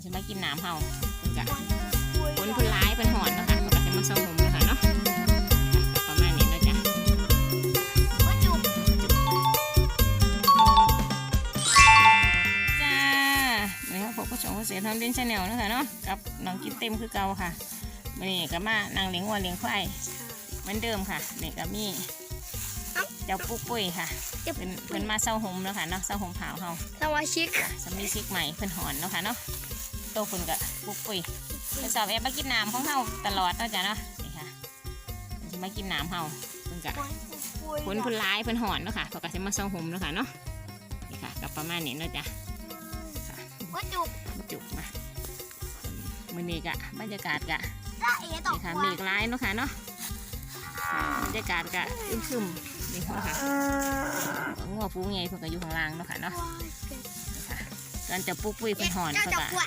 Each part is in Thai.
มันจะมากินน้ำเฮาเพิ่นกะคนผู้ร้ายเป็นหอนเนาะคะมันก็จะมาส่งผมเลยค่ะเนาะก็ประมาณนี้เนาะจ๊ะว่าจุกจ้านี่ครับผมก็ชงเสียทำเลี้ยงชาแนลนะคะเนาะกับน้องกินเต็มคือเก่าค่ะวันนี้ก็มานางเลี้ยงวัวเลี้ยงควายเหมือนเดิมค่ะนี่ก็มีเจ้าปุ๊กปุ้ยค่ะเป็นเพิ่นมาเศร้าหมแล้วค่ะเนาะเศร้าหมเผาเฮาสมาชิกสามีชิกใหม่เพิ่นหอนเนาะค่ะเนาะ โตเพิ่นก็ปุ๊กปุ้ยไปสอบแอบมากินน้ำของเฮาตลอดเนาะจ้ะเนาะนี่ค่ะเพิ่นสิมากินน้ำเฮาเพิ่นก็เพิ่นเพิ่นร้ายเพิ่นหอนเนาะค่ะเพิ่นก็สิมาเศร้าหมเนาะค่ะเนาะนี่ค่ะกับประมาณนี้เนาะจ้ะว่าจุกจุกมามือนี้กะบรรยากาศกะจ้าเอ๋ตกนี่ค่ะว่าเมฆร้ายเนาะค่ะเนาะบรรยากาศกะอึมครึมนี่ค่ะค่ะงัวฟูงไงเพิ่นก็อยู่ข้างล่างเนาะค่ะเนาะนี่ค่ะการจะปลุกปุ้ยเพิ่นหอนเจ้าเพิ่นดอกก็บัว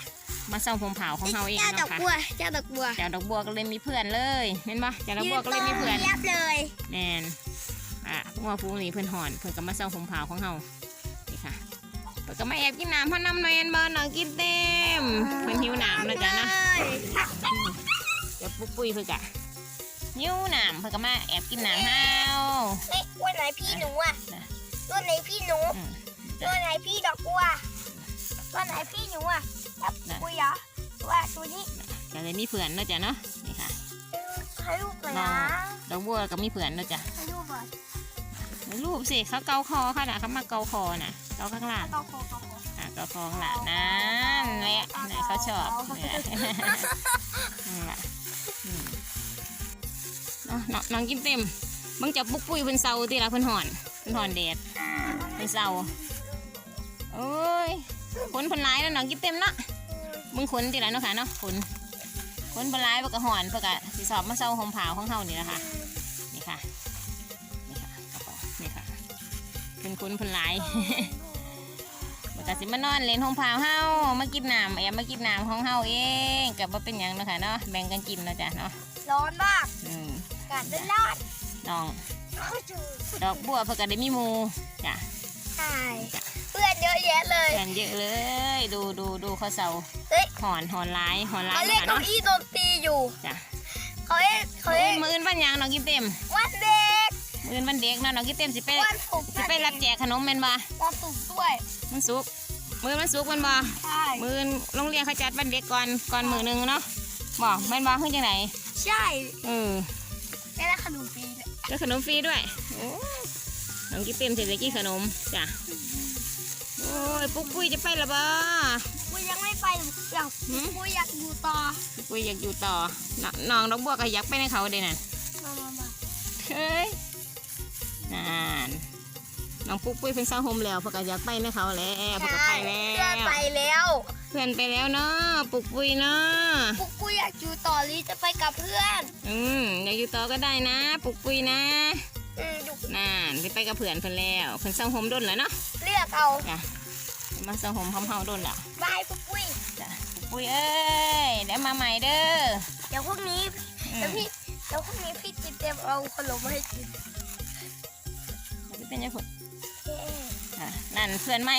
มาส่องผมเผาของเฮาเองเจ้าดอกเนาะค่ะบัวเจ้าดอกบัวเจ้าดอกบัวก็เลยมีเพื่อนเลยเห็นปะเจ้าดอกบัวก็เลยมีเพื่อนเรียบเลยแมนอะงัวฟูงนี่เพิ่นหอน เพิ่นก็มาส่องผมเผาของเฮานี่ค่ะ เพิ่นก็มาแอบกินน้ำเพราะน้ำหน่อยอันบ่น้องกินเต็ม เพิ่นหิวน้ำเนาะจ้ะเนาะเดี๋ยวปุ๊กปุ้ยเพื่อกะยิ้วหนามเพื่อกะมาแอบกินหนามเฮาเฮ้ยวันไหนพี่หนูอะน่ะวันไหนพี่หนูอืมวันไหนพี่ดอกบัววันไหนพี่หนูอะ จับกุยเหรอว่าตัวนี้ก็เลยมีเพื่อนเนาะจ้ะเนาะนี่ค่ะให้รูปเลยนะดอกบัวก็มีเพื่อนเนาะจ้ะให้รูปก่อนในรูปสิเขาเกาคอค่ะนะเขามาเกาคอน่ะเกาข้างล่างต้องโคต้องโคอะเกาคอข้างล่างนั่นแหละนี่เขาชอบนี่แหละนั่นแหละอืมเนาะน้องน้องกินเต็มมึงจะปุ๊กปุ้ยเพิ่นเซาตีละเพิ่นหอนเพิ่นหอนแดดเพิ่นเซาโอ้ยขนเพิ่นร้ายแล้วน้องกินเต็มเนาะ มึงขนติแล้วเนาะค่ะเนาะขนขนปลาไหลปลากระหอนปลากระสีสอบมาเศร้าหอมผาวของเฮานี่แหละค่ะนี่ค่ะนี่ค่ะกระเป๋านี่ค่ะเป็นขนปลาไหลปลากระสิมานอนเล่นหอมผาวเฮามากินน้ำแอบมากินน้ำของเฮาเองกับว่าเป็นหยังเนาะค่ะเนาะแบ่งกันกินเนาะจ้ะเนาะร้อนมากอืมอากาศเป็นร้อนน้องเขาจูดอกบัวเพื่อกได้มีหมูจ้ะใช่เพื่อน เยอะแยะเลยเพื่อนเยอะเลย ดูดูดูเขาเศร้าเฮ้ย หอนหอนร้ายหอนร้ายเขาเล่นค่ะเก้าเนาะอี้ดนตรีอยู่ จ้ะเขาเล่นเขามือเล่อื่นนมืออื่นวันหยังน้องกินเต็มวันเด็ก มื้ออื่นวันเด็กเนาะน้องกินเต็มสิไปวันศุกร์สิไปรับแจกขนมแม่นบ่วันศุกร์ด้วยมันสุกร์มื้อมันสุกร์แม่นบ่ ใช่มื้ออื่นโรงเรียนเขาจัดวันเด็กก่อนก่อนมื้อหนึงเนาะบ่แม่นบ่คือจังไดใช่เออได้แล้วขนมฟรีเลยได้ขนมฟรีด้วยโอ้น้องกินเต็มสิได้กินขนมจ้ะโอ้ ยปุ๊กปุ้ยจะไปละบ่กูยังไม่ไปอยากหืมกูอยากอยู่ต่อปุ๊กปุ้ยอยากอยู่ต่อน้องน้องดอกบัวก็อยากไปในเขาเด้นั่นมามามาเฮ้ยนั่นน้องปุ๊กปุ้ยเพิ่นเศร้าโฮมแล้วเพิ่นก็อยากไปในเขาแล้วเพิ่นก็ไปแล้เพื่อนวไปแล้วเพื่อนไปแล้วเนาะปุ๊กปุ้ยเนาะกูกูอยากอยู่ต่อหรือจะไปกับเพื่อน อืมอยากอยู่ต่อก็ได้นะ ปุกปุยนะอืมอยู่น่นไปไปกับเพื่อนเพิ่นแล้วเพิ่นเศร้าโฮมดนแล้วเนาะเลือกเอาจ้ะ มาเศร้าโฮมพร้อมเฮาดนแล้วบายปุ๊กปุ้ยจ้ะปุกปุยเอ้ยเดี๋ยวมาใหม่เด้อเดี๋ยวพรุ่งนี้อืเดี๋ยวมพี่เดี๋ยวพรุ่งนี้พี่จิตเตรียมเอาขนมมาให้กินจะเป็นยังไงเย้อะนั่นเพื่อนใหม่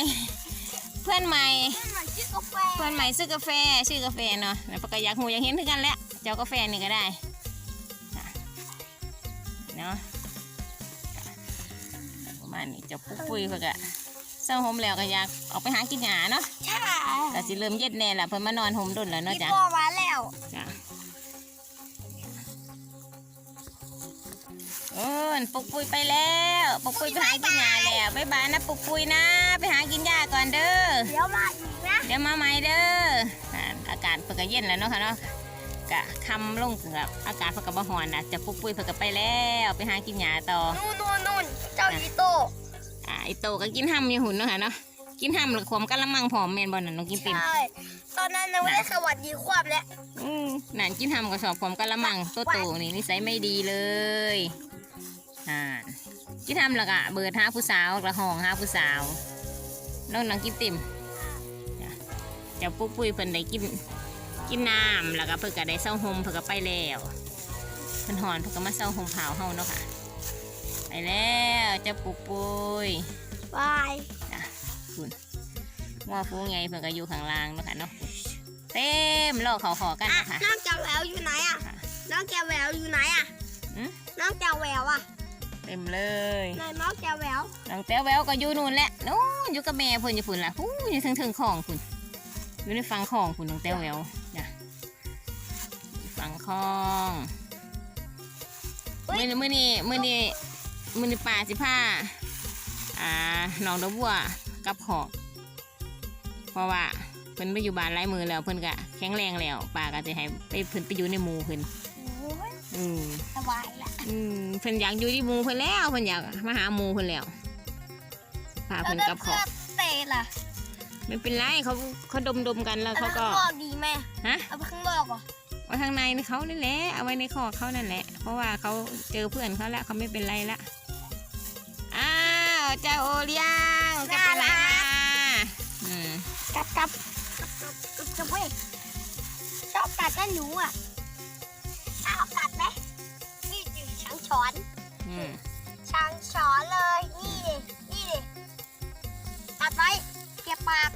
เพื่อนใหม่เพื่อนใหม่ชื่อกาแฟเพื่อนใหม่ซื้อกาแฟชื่อกาแฟเนาะแล้วปกก็อยากหูอยากเห็นคือกันแหละเจ้ากาแฟนี่ก็ได้จ้ะเนาะจ้ะประมาณนี้เจ้าปุกปุยเพิ่นก็ เศร้าโฮมแล้วก็อยากออกไปหากินหญ้าเนาะใช่ก็สิเริ่มเย็ดแน่ละเพิ่นมานอนห่มดนแล้วเนาะพี่จ้ะพ่อมาแล้วจ้ะเอิ้นปุกปุยไปแล้วปุกปุยไปหากินหญ้าแล้วบ๊ายบายนะปุกปุยนะ ไปหากินหญ้าก่อนเด้อเดี๋ยวมาอีกนะเดี๋ยวมาใหม่เด้ออ่าอากาศเพิ่นก็เย็นแล้วเนาะค่ะเนาะกะคำลงกับอากาศเพิ่นก็บ่ฮ้อนนะจะปุกปุยเพิ่นก็ไปแล้ว ไปหากินหญ้าต่อนู่นนู่นนู่นเจ้าอีโต้ อ่าไอโตก็กินห้ำอยู่หุ่นเนาะค่ะเนาะกินห้ำหรือขวมกะละมังผอมแม่นบ่นั่นน้องกินเต็มใช่ตอนนั้นเราไม่ได้สวัสดีความแล้วอืมนั่นกินทำกับสอบผมกะละมังโตโตนี่นิสัยไม่ดีเลยอ่านกินทำแล้วก็เบิดหาผู้สาวกระห้องหาผู้สาวน้องน้องกินติ่มจ้ะเจะปุ๊กปุ้ยเพิ่นได้กินกินน้ำแล้วก็เพิ่นก็ได้เศร้าหมเพิ่นก็ไปแล้วเพิ่นหอนเพิ่นก็มาเศร้าหมเผาเฮาเนาะค่ะ ไปแล้วเจะปุ๊กปุ้ยบายจ้ะคุณว่าฟูงไงเพิ่นก็อยู่ข้างล่างเนาะค่ะเนาะมรอเขาขอกันอะนะคะน้องแจวแหววอยู่ไหนอะค่ะน้องแจวแหววอยู่ไหนอะอืมน้องแจวแหววอะเต็มเลยไหนน้องแจวแหววน้องแต้วแววก็อยู่นู่นแหละนู้นอยู่กับแม่เพิ่นอยู่พุ่นล่ะฮู้อยู่ถึงถึงของพุ่นอยู่ในฟังของพุ่นน้องแต้วแววจ้ะฟังของมื้อนี้มื้อนี้มื้อนี้ มื้อนี้ป่าสิพาอ่าน้องดอกบัวกลับหอกเพราะว่าเพิ่นไปอยู่บ้านหลายมือแล้วเพิ่นก็แข็งแรงแล้วป่าก็จะให้ไปเพิ่นไปอยู่ในหมู่เพิ่นโอ้ยอืมสบายละอืมเพิ่นอยากอยู่ที่หมู่เพิ่นแล้วเพิ่นอยากมาหาหมู่เพิ่นแล้วพาเพิ่นกลับหอกเตะล่ะไม่เป็นไรเขาเขาดมดมๆกันแล้วเขาก็อไปข้างนอกดีไหมฮะเอาไปข้างนอกเหรอไว้ข้างในเขานั่นแหละเอาไว้ในคอกเขานั่นแหละ เพราะว่าเขาเจอเพื่อนเขาแล้วเขาไม่เป็นไรละอ้าว เจ้าโอเลี้ยงจะไปไหนมาอืมกัดกับกับกับกับกับเว้ยชอบกัดนะหนูอะอ้าวกัดไหมนี่อยู่ช้างช้อนอืมช้างช้อนเลย นี่ดินี่ดิกัดไว้เก็บปาก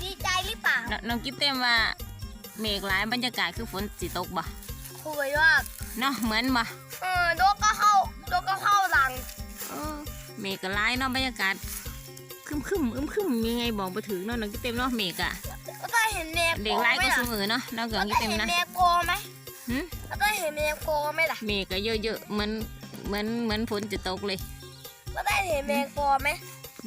ดีใจหรือเปล่านน้องกิ๊บเต็มว่าเมฆหลายบรรยากาศคือฝนสิตกบ่คุยว่าเนาะเหมือนบ่เออโดก ฆก็หลายเนาะบรรยากาศครึมครึมอึมครึมยังไงบอกไปถึงเนาะน้องกิ๊บเต็มเนาะเมฆอะก็ได้เห็นเนโกเด็กหลายไหมก็ล่ะเสมอเนาะน้องเกืก็องกิ๊ได้บเต็มเห็นนะเนโกไหมหึก็ได้เห็นเนโกไหมล่ะเมฆก็เยอะๆเหมือนเหมือนเหมือนฝนจะตกเลยก็ได้เห็นแมงปอไหม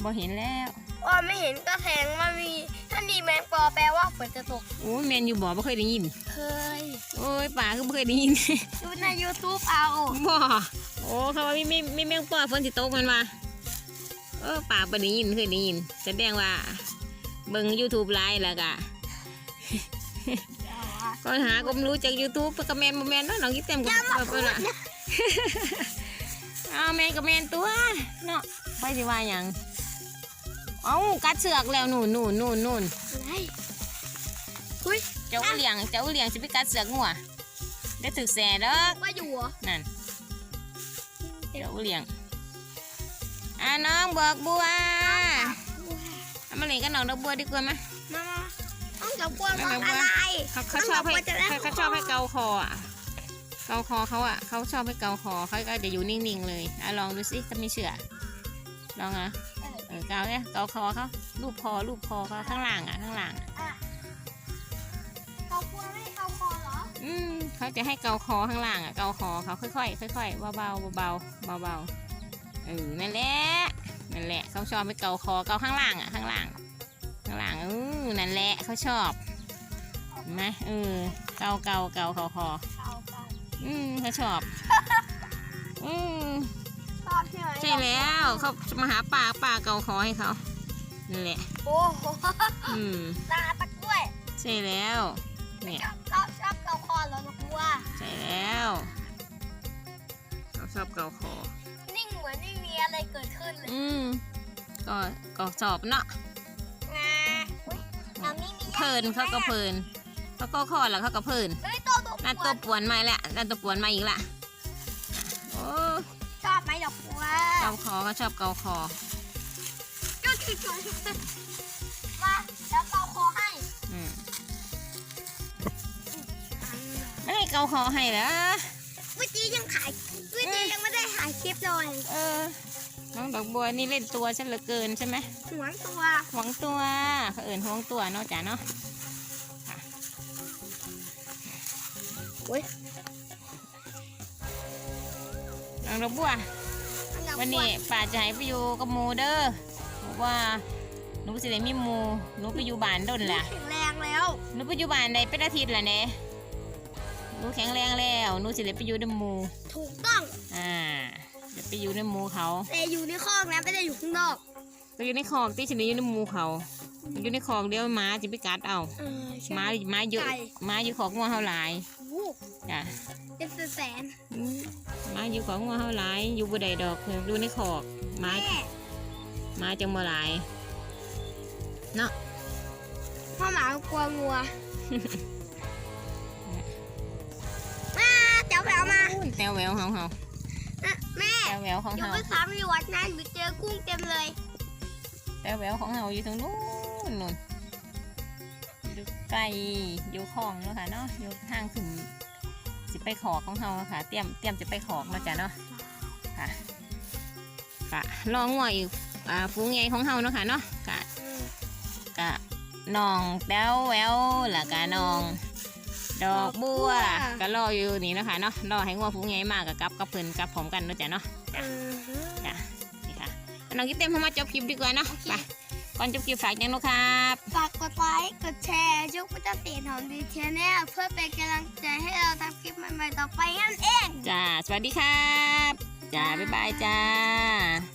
บ่เห็นแล้วว่าไม่เห็นก็แทงว่ามีถ้ามีแมงปอแปลว่าฝนจะตกโอ้ยแมนอยู่บ่บ่เคยได้ยินเคยโอ้ยป่าก็บ่เคยได้ยินดูใน YouTube เอาบ่โอ้เขาว่ามีมีมีแมงป่อฝนสิตกแมันว่า เออป่าบ่ได้ยินเคยได้ยิน แสดงว่าเบิ่ง YouTube ไลฟ์แล้วก็ก็หาก็ไม่รู้จาก YouTube ก็แม่นบ่แม่นเนาะน้องกิ๊บเต็มก็บ่เพิ่นล่ะเอาแม่นก็แม่นตัวเนาะไปสิว่าหยังเอ้ากัดเสือกแล้วนู่นนู่นนู่นนู่นอะไรอุ้ยเจ้าเลี้ยงเจ้าเลี้ยงสิไปกัดเสือกงัวได้ถึกแสเด้อว่าอยู่เหรอนั่นเจ้าเลี้ยง อ่าน้องบอกบัวเอามาเล่นกับน้องดอกบัวดีกว่าไหมมามาต้องจับกลัวไม่มองไม่อะไรเขาเขาชอบให้น้งบกว่จะได้เขาเขาชอบให้เกาคออะเกาคอเขาอะเขาชอบให้เกาคอเขาก็จะอยู่นิ่งๆเลยอะลองดูสิถ้าไม่เชื่อลองอะเออเกาเนี่ยเกาคอเขาลูบคอลูบคอเขาข้างล่างอะข้างล่างอะอะเกากลัวไม่เกาคอเหรออืมเขาจะให้เกาคอข้างล่างอะเกาคอเขาค่อยๆค่อยๆเบาๆเบาๆเบาๆ เออนั่นแหละนั่นแหละเขาชอบให้เกาคอเกาข้างล่างอะข้างล่างข้างล่างเออนั่นแหละเขาชอบเห็นไหมเออเกาเกาเกาคอคอเกาเกาอืมเขาชอบอืมชอบใช่ไหมใช่แล้วเขามาหาป่าป่าเกาคอให้เขานั่นแหละโอ้โหอืมตาตะกล้วยใช่แล้วเนี่ยชอบชอบชอบเกาคอเหรอหนูกลัวใช่แล้วเขาชอบเกาคอนิ่งเหมื อนไม่มีอะไรเกิดขึ้นเลยอืมก็ก็สอบเนาะงาอุ้ยแถวนี้มีเพลินเขาก็เพลินเขาก็คอแล้วเขาก็เพลินเฮ้ยตัวตัวนั่นตัวป่วนมาแล้วนั่นตัวป่วนมาอีกละโอ้ชอบไหมดอกบัวเกาคอก็ชอบเกาคอจุดจุดจุดจุดมาแล้วเกาคอให้อืมไม่ให้เกาคอให้แล้ววิจียังขายวิจียังไม่ได้ ถ่ายคลิปเลยเออ น้องดอกบัวนี่เล่นตัวฉันเหลือเกินใช่ไหมหวงตัวหวงตัวเขาเอิ่นหวงตัวเนาะจ๋าเนาะอุ้ยน้องดอกบัว วันนี้ป้าจะให้ไปอยู่กับหมูเด้อบอกว่าหนูสิได้มีหมูหนูไปอยู่บ้านดนแหละแข็งแรงแล้วหนูไปอยู่บ้านได้เป็นอาทิตย์และเน่หนูแข็งแรงแล้วหนูสิได้ไปอยู่ในหมูถูกต้อง อ่า เดี๋ยวไปอยู่ในหมูเขาแต่อยู่ในคอกนะไม่ได้อยู่ข้างนอกก็อยู่ในคอกที่ฉันได้อยู่ในหมูเขาอยู่ในคอกเดียวหมาจะไปกัดเอาเออใช่หมาหมาเยอะไก่หมาอยู่ของงัวเฮาหลายโอ้โหจ้ะเป็นแสนอืมหมาอยู่ของงัวเฮาหลายอยู่บ่ได้ดอกอยู่ในคอกหมาแม่หมาจังบ่หลายพ่อหมากลัวงัวมาเจ้าแววมาแต้วแหววเฮาเฮาอะ แม่แต้วแหววของอยู่เฮาไปสามรีวัดนะหนูเจอกุ้งเต็มเลย แต้วแหววของเฮาอยู่ตรงนู้นนู่นอืมอยู่ไกลอยู่คลองเนาะค่ะเนาะอยู่ทางขึ้นสิไปขอกของเฮาค่ะ เตรียมเตรียมจะไปขอกเนาะจ้ะเนาะค่ะกะรองัวอีกอ่าฟูงใหญ่ของเฮาเนาะค่ะเนาะกะกะน้องแต้วแววแล้วก็น้อง ดอกบัวก็รออยู่นี่เนาะคะเนาะรอให้งัวฟูงใหญ่มากกับกับกับเพิ่นกับพร้อมกันเนาะจ้ะเนาะอือฮึจ้ะนี่ค่ะน้องกิ๊บเต็มเข้ามาจบคลิปดีกว่าเนาะไปก่อนจบคลิปฝากยังเนาะครับฝากกดไลค์กดแชร์ช่องพุทธติหอมดีเชนแนลเพื่อเป็นกำลังใจให้เราทำคลิปใหม่ๆต่อไปนั่นเองจ้าสวัสดีครับจ้าบ๊ายบายจ้า